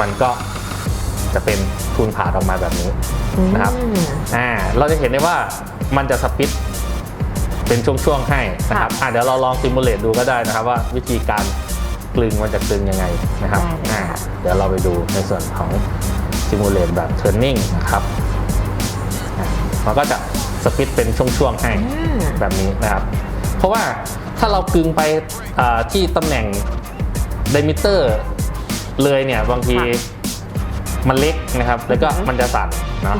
มันก็จะเป็นทูนผ่าดออกมาแบบนี้นะครับอืมอ่าเราจะเห็นได้ว่ามันจะสปิดเป็นช่วงๆให้นะครับอ่าเดี๋ยวเราลองซิมูเลตดูก็ได้นะครับว่าวิธีการกลึงมันจะกลึงยังไงนะครับได้เลยอ่าค่ะเดี๋ยวเราไปดูในส่วนของซิมูเลตแบบ turning นะครับอะมันก็จะสปิดเป็นช่วงๆให้อืมแบบนี้นะครับ เพราะว่าถ้าเรากึงไปอ่าที่ตำแหน่งไดมิเตอร์ เลยเนี่ยบางทีค่ะมันเล็กนะครับ แล้วก็มันจะสั่นเนาะ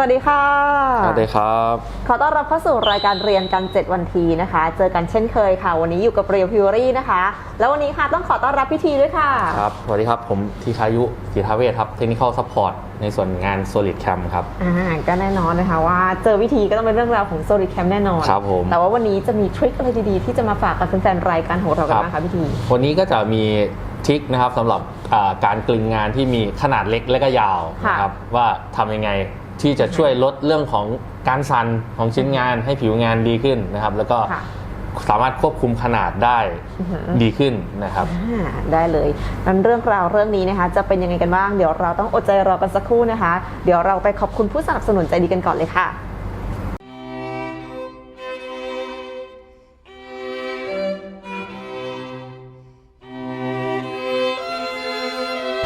วัสดีค่ะ สวัสดีครับ ขอต้อนรับเข้าสู่รายการเรียนกัน 7 วันทีนะคะ เจอกันเช่นเคยค่ะ วันนี้อยู่กับเรียวพิวรี่นะคะ แล้ววันนี้ค่ะต้องขอต้อนรับพี่ทีด้วยค่ะ ครับ สวัสดีครับ ผมทีคายุกีทาเวทครับ เทคนิคอลซัพพอร์ตในส่วนงาน Solid Cam ครับ อ่า ก็แน่นอนนะคะว่าเจอวิธีก็ต้องเป็นเรื่องราวของโซลิดแคมแน่นอน ครับผม แต่ว่าวันนี้จะมีทริคอะไรดีๆ ที่จะมาฝากกับแฟนๆรายการของเรากันครับบ้างคะพี่ทีวันนี้ก็จะมีทริคนะครับสำหรับอ่าการกลึงงานที่มีขนาดเล็กและก็ยาวค่ะนะครับว่าทำยังไง ที่จะช่วยลดเรื่องของการสั่นของชิ้นงานให้ผิวงานดีขึ้นนะครับ แล้วก็ค่ะสามารถควบคุมขนาดได้อือหือ ดีขึ้นนะครับ อ่าได้เลยนั้นเรื่องราวเรื่องนี้นะคะ จะเป็นยังไงกันบ้าง เดี๋ยวเราต้องอดใจรอกันสักครู่นะคะ เดี๋ยวเราไปขอบคุณผู้สนับสนุนใจดีกันก่อนเลยค่ะ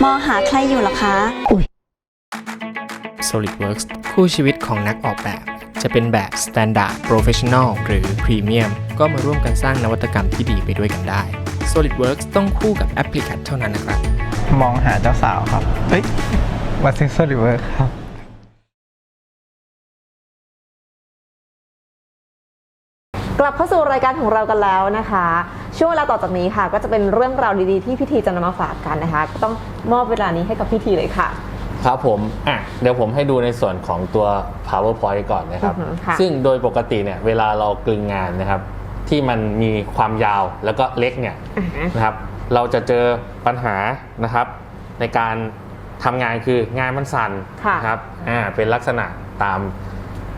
มองหาใครอยู่เหรอคะ SolidWorks คู่ชีวิตของนักออกแบบ จะเป็นแบบ Standard Professional หรือ Premium ก็มาร่วมกันสร้างนวัตกรรมที่ดีไปด้วยกันได้ SolidWorks ต้องคู่กับ a p p l i c a t เท่านั้นนะครับ มองหาเจ้าสาวครับ เฮ้ยมาซื้อโซลิเวอร์ครับกลับเข้าสู่รายการของเรากันแล้วนะคะ ช่วงเวลาต่อจากนี้ค่ะ ก็จะเป็นเรื่องราวดีๆที่พิธีจะนำมาฝากกันนะคะ ก็ต้องมอบเวลานี้ให้กับพิธีเลยค่ะ ครับผมอะเดี๋ยวผมให้ดูในส่วนของตัว powerpoint ก่อนนะครับ อือหือค่ะ ซึ่งโดยปกติเนี่ยเวลาเรากลึงงานนะครับ ที่มันมีความยาวแล้วก็เล็กเนี่ย อ่าฮะ นะครับ เราจะเจอปัญหานะครับ ในการทำงานคืองานมันสั่นค่ะ นะครับอ่าเป็นลักษณะตาม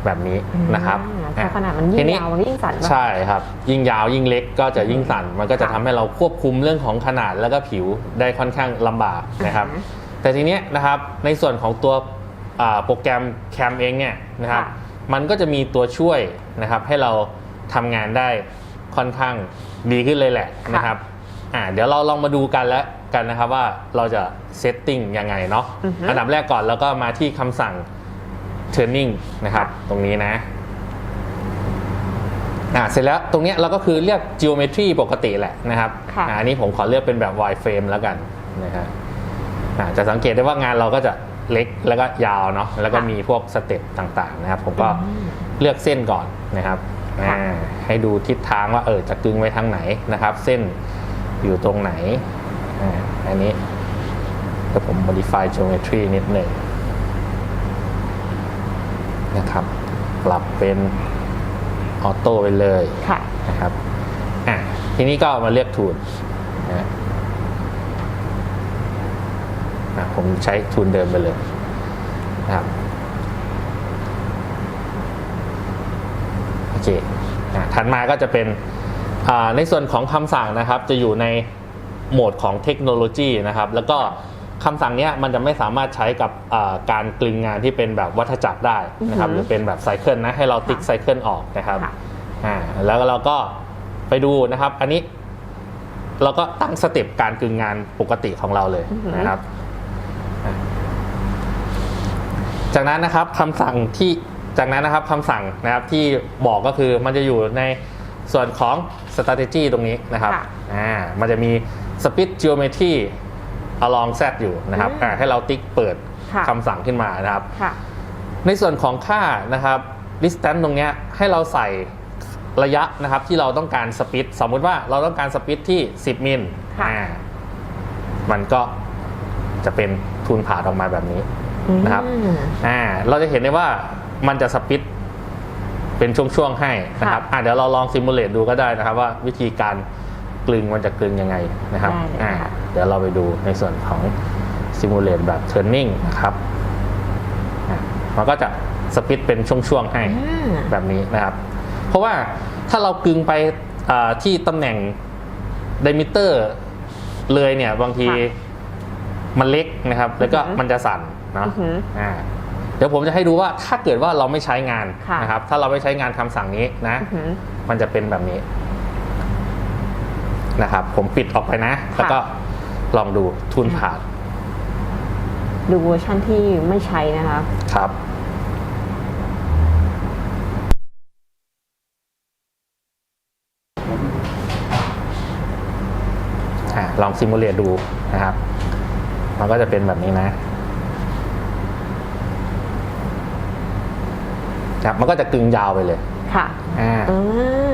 แบบนี้นะครับอ่าพอขนาดมันยิ่ทีงยาวมันยิ่งสั่นปะ ใช่ครับ ยิ่งยาวยิ่งเล็กก็จะยิ่งสั่น มันก็จะค่ะทำให้เราควบคุมเรื่องของขนาดแล้วก็ผิวได้ค่อนข้างลำบากนะครับอ่าฮะ แต่ทีเนี้ยนะครับในส่วนของตัวอ่าโปรแกรมแคมเองเนี่ยนะครับค่ะมันก็จะมีตัวช่วยนะครับให้เราทำงานได้ค่อนข้างดีขึ้นเลยแหละนะครับอ่าเดี๋ยวเราลองมาดูกันแล้วกันนะครับว่าเราจะเซตติ้งยังไงเนาะอือฮึอันดับแรกก่อนแล้วก็มาที่คำสั่ง turning นะครับตรงนี้นะอ่าเสร็จแล้วตรงเนี้ยเราก็คือเรียก geometry ปกติแหละนะครับค่ะอ่าอันนี้ผมขอเลือกเป็นแบบ wireframe แล้วกันนะฮะอ่า จะสังเกตได้ว่างานเราก็จะเล็กแล้วก็ยาวเนาะแล้วก็มีพวกสเต็ปต่างๆนะครับ ผมก็เลือกเส้นก่อนนะครับอ่าให้ดูทิศทางว่าเออจะกึงไปทางไหนนะครับ เส้นอยู่ตรงไหนอ่าอันนี้ก็ผม modify geometry นิดหนึ่งนะครับปรับเป็นออโต้ไปเลยค่ะนะครับอะทีนี้ก็มาเลือกทูนนะ อะผมใช้ทูนเดิมไปเลยนะครับโอเคอะถัดมาก็จะเป็นอ่าในส่วนของคำสั่งนะครับ จะอยู่ในโหมดของเทคโนโลยีนะครับ แล้วก็คำสั่งเนี้ยมันจะไม่สามารถใช้กับอ่าการกลึงงานที่เป็นแบบวัฏจักรได้นะครับอือหหืรืออเป็นแบบไซเคิลนะให้เราติ๊กค่ะไซเคิลออกนะครับค่ะอ่าแล้วเราก็ไปดูนะครับ อันนี้เราก็ตั้งสเต็ปการกึงงานปกติของเราเลยอือหือนะครับอ่า จากนั้นนะครับคำสั่งที่จากนั้นนะครับคำสั่งนะครับที่บอกก็คือมันจะอยู่ในส่วนของ strategy ตรงนี้นะครับค่ะอ่ามันจะมี speed geometry along z อยู่นะครับอืมอ่าให้เราติ๊กเปิดค่ะคำสั่งขึ้นมานะครับค่ะในส่วนของค่านะครับ distance ตรงเนี้ยให้เราใส่ระยะนะครับที่เราต้องการสปีดสมมุติว่าเราต้องการสปีดที่ 10 มิลค่ะอ่ามันก็จะเป็น ทูนผ่าดออกมาแบบนี้นะครับอืมอ่าเราจะเห็นได้ว่ามันจะสปีดเป็นช่วงๆให้นะครับค่ะอ่าเดี๋ยวเราลองซิมูเลตดูก็ได้นะครับ ว่าวิธีการกลึงมันจะกลึงยังไงนะครับได้เลยอ่าค่ะเดี๋ยวเราไปดูในส่วนของซิมูเลตแบบ turning นะครับอะมันก็จะสปิดเป็นช่วงๆให้อืมแบบนี้นะครับ เพราะว่าถ้าเรากึงไปอ่าที่ตำแหน่งไดมิเตอร์เลยเนี่ยบางทีค่ะ มันเล็กนะครับ แล้วก็อือหือมันจะสั่นเนาะอือหืออ่าเดี๋ยวผมจะให้ดูว่าถ้าเกิดว่าเราไม่ใช้งานค่ะนะครับ ถ้าเราไม่ใช้งานคำสั่งนี้นะอือหือมันจะเป็นแบบนี้นะครับ ผมปิดออกไปนะ แล้วก็ลองดูทุนผ่าน ดูเวอร์ชันที่ไม่ใช้นะคะครับอะลองซิมูเลตดูนะครับ มันก็จะเป็นแบบนี้นะครับมันก็จะกึ่งยาวไปเลยค่ะอ่าอื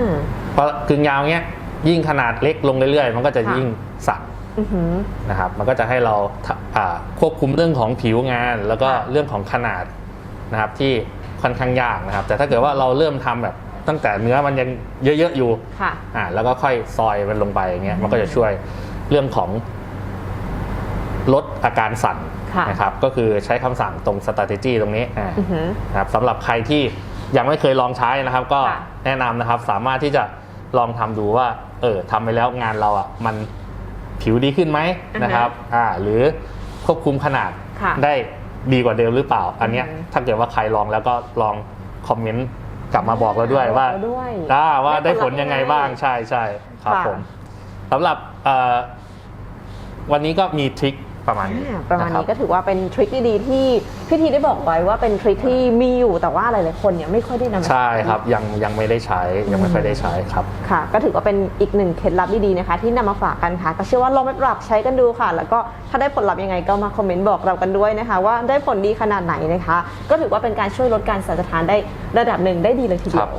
มเพราะกึ่งยาวเงี้ย ยิ่งขนาดเล็กลงเรื่อยๆ มันก็จะค่ะยิ่งสั่นอือหือนะครับ มันก็จะให้เราทะอ่าควบคุมเรื่องของผิวงาน แล้วก็ค่ะเรื่องของขนาดนะครับ ที่ค่อนข้างยากนะครับ แต่ถ้าเกิดว่าเราเริ่มทำแบบตั้งแต่เนื้อมันยังเยอะๆอยู่ ค่ะ อ่า แล้วก็ค่อยซอยมันลงไปอย่างเงี้ย มันก็จะช่วยเรื่องของ ลดอาการสั่นค่ะนะครับก็คือใช้คำสั่งตรง strategy ตรงนี้อ่าอือหือนะครับสำหรับใครที่ยังไม่เคยลองใช้นะครับ ก็ค่ะแนะนำนะครับสามารถที่จะลองทำดูว่าเออทำไปแล้วงานเราอะมันผิวดีขึ้นไหมอือฮะนะครับอ่าหรือควบคุมขนาดค่ะได้ดีกว่าเดิมหรือเปล่า อันเนี้ยอือฮึถ้าเกิดว่าใครลองแล้วก็ลองคอมเมนต์กลับมาบอกเราด้วยว่าบอกเราด้วยอ่าว่าได้ผลได้ผลยังไงบ้างใช่ใช่ครับค่ะผมสำหรับเอ่อวันนี้ก็มีทริค ประมาณนี้อ่าประมาณคนี้บก็ถือว่าเป็นทริคดีๆที่พี่ทีได้บอกไว้ว่าเป็นทริคที่มีอยู่แต่ว่าหลายๆคนเนี่ยไม่ค่อยได้นำมา ใช่ครับยังยังไม่ได้ใช้ยังไม่ค่อยได้ใช้ครับ ค่ะก็ถือว่าเป็นอีกหนึ่งเคล็ดลับดีๆนะคะ ที่นำมาฝากกันค่ะ ก็เชื่อว่าลองไปปรับใช้กันดูค่ะ แล้วก็ถ้าได้ผลลัพธ์ยังไงก็มาคอมเมนต์บอกเรากันด้วยนะคะ ว่าได้ผลดีขนาดไหนนะคะ ก็ถือว่าเป็นการช่วยลดการสั่นสะท้านได้ระดับหนึ่งได้ดีเลยทีเดีครัยวบ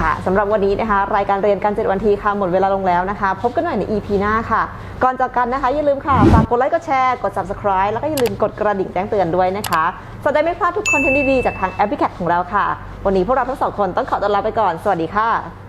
ค่ะสำหรับวันนี้นะคะ รายการเรียนกัน7วันทีค่ะหมดเวลาลงแล้วนะคะ พบกันใหม่ใน EP หน้าค่ะ ก่อนจากกันนะคะ อย่าลืมค่ะฝากกดไลค์กดแชร์กด subscribe แล้วก็อย่าลืมกดกระดิ่งแจ้งเตือนด้วยนะคะจะได้ไม่พลาดทุกคอนเทนต์ดีๆจากทางแอปพลิเคชของเราค่ะ วันนี้พวกเราทั้งสองคนต้องขอตัวลาไปก่อนสวัสดีค่ะ